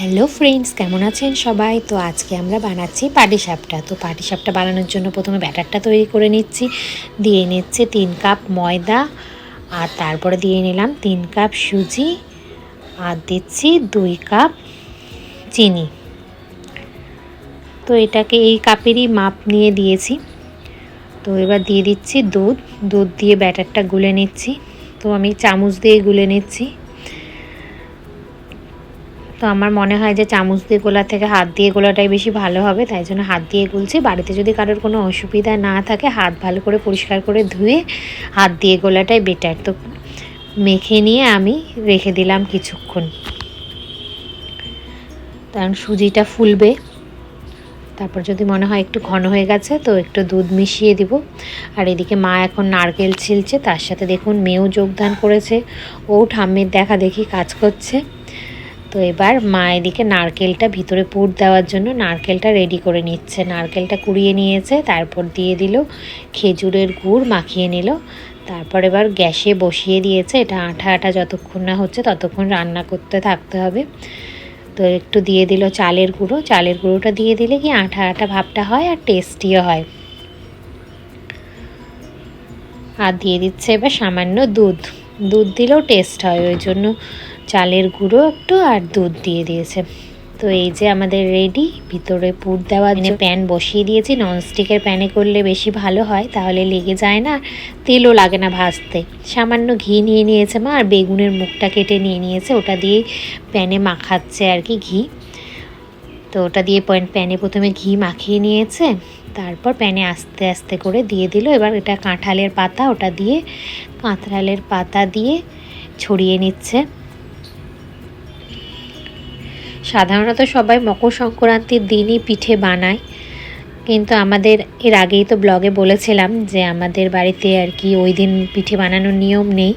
Hello friends কেমন আছেন সবাই? তো আজকে আমরা বানাচ্ছি পাটিসাপটা তো পাটিসাপটা বানানোর জন্য প্রথমে ব্যাটারটা তৈরি করে নিচ্ছি। দিয়ে নিচ্ছে তিন কাপ ময়দা আর তারপরে দিয়ে নিলাম তিন কাপ সুজি আর দিচ্ছি দুই কাপ চিনি। তো এটাকে এই কাপেরই মাপ নিয়ে দিয়েছি। তো এবার দিয়ে দিচ্ছি দুধ। দুধ দিয়ে ব্যাটারটা গুলে নিচ্ছি। তো আমি চামচ দিয়ে গুলে নিচ্ছি। তো আমার মনে হয় যে চামচ দিয়ে গোলা থেকে হাত দিয়ে গোলাটাই বেশি ভালো হবে, তাই জন্য হাত দিয়ে গুলছি। বাড়িতে যদি কারোর কোনো অসুবিধা না থাকে, হাত ভালো করে পরিষ্কার করে ধুয়ে হাত দিয়ে গোলাটাই বেটার তো মেখে নিয়ে আমি রেখে দিলাম কিছুক্ষণ। কারণ সুজিটা ফুলবে। তারপর যদি মনে হয় একটু ঘন হয়ে গেছে, তো একটু দুধ মিশিয়ে দিব। আর এদিকে মা এখন নারকেল ছিলছে, তার সাথে দেখুন মেয়েও যোগদান করেছে। ও ঠাম্মির দেখা দেখি কাজ করছে। তো এবার মা এদিকে নারকেলটা ভিতরে পুর দেওয়ার জন্য নারকেলটা রেডি করে নিচ্ছে। নারকেলটা কুড়িয়ে নিয়েছে, তারপর দিয়ে দিল খেজুরের গুড়, মাখিয়ে নিল। তারপর এবার গ্যাসে বসিয়ে দিয়েছে। এটা আঠা আঠা যতক্ষণ না হচ্ছে ততক্ষণ রান্না করতে থাকতে হবে। তো একটু দিয়ে দিল চালের গুঁড়ো। চালের গুঁড়োটা দিয়ে দিলে কি আঠা আঠা ভাবটা হয় আর টেস্টিও হয়। আর দিয়ে দিচ্ছে এবার সামান্য দুধ। দুধ দিলেও টেস্ট হয়, ওই জন্য চালের গুঁড়ো একটু আর দুধ দিয়ে দিয়েছে। তো এই যে আমাদের রেডি ভিতরে পুর দেওয়া জন্য প্যান বসিয়ে দিয়েছি। ননস্টিকের প্যানে করলে বেশি ভালো হয় তাহলে লেগে যায় না তেলও লাগে না ভাজতে। সামান্য ঘি নিয়ে নিয়েছে মা আর বেগুনের মুখটা কেটে নিয়ে নিয়েছে ওটা দিয়ে প্যানে মাখাচ্ছে আর কি ঘি। তো ওটা দিয়ে প্যানে প্রথমে ঘি মাখিয়ে নিয়েছে তারপর প্যানে আস্তে আস্তে করে দিয়ে দিল। এবার এটা কাঁঠালের পাতা ওটা দিয়ে কাঁঠালের পাতা দিয়ে ছড়িয়ে নিচ্ছে। সাধারণত সবাই মকর সংক্রান্তির দিনই পিঠে বানায়। কিন্তু আমাদের এর আগেই তো ব্লগে বলেছিলাম যে আমাদের বাড়িতে আর কি ওই দিন পিঠে বানানোর নিয়ম নেই।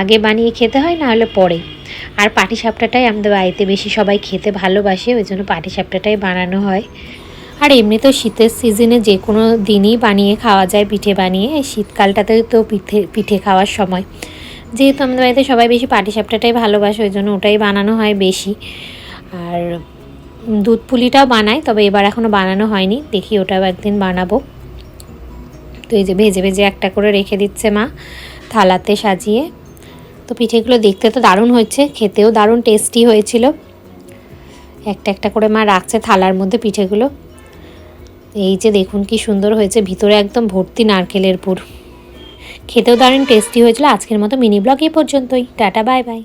আগে বানিয়ে খেতে হয়, না হলে পরে। আর পাটিসাপটাটাই আমাদের বাড়িতে বেশি সবাই খেতে ভালোবাসে, ওই জন্য পাটিসাপটাটাই বানানো হয়। আর এমনি তো শীতের সিজনে যে কোনো দিনই বানিয়ে খাওয়া যায় পিঠে বানিয়ে শীতকালটাতে তো পিঠে পিঠে খাওয়ার সময়। যেহেতু আমাদের বাড়িতে সবাই বেশি পাটিসাপটাটাই ভালোবাসে, ওই জন্য ওটাই বানানো হয় বেশি। আর দুধ পুলিটাও বানাই, তবে এবার এখনও বানানো হয়নি। দেখি ওটাও একদিন বানাবো। তো এই যে ভেজে ভেজে একটা করে রেখে দিচ্ছে মা, থালাতে সাজিয়ে। তো পিঠেগুলো দেখতে তো দারুণ হয়েছে, খেতেও দারুণ টেস্টি হয়েছিল। একটা একটা করে মা রাখছে থালার মধ্যে পিঠেগুলো। এই যে দেখুন কি সুন্দর হয়েছে, ভিতরে একদম ভর্তি নারকেলের পুর। খেতেও দারুণ টেস্টি হয়েছিল, আজকের মতো মিনি ব্লগ এই পর্যন্তই। Tata bye bye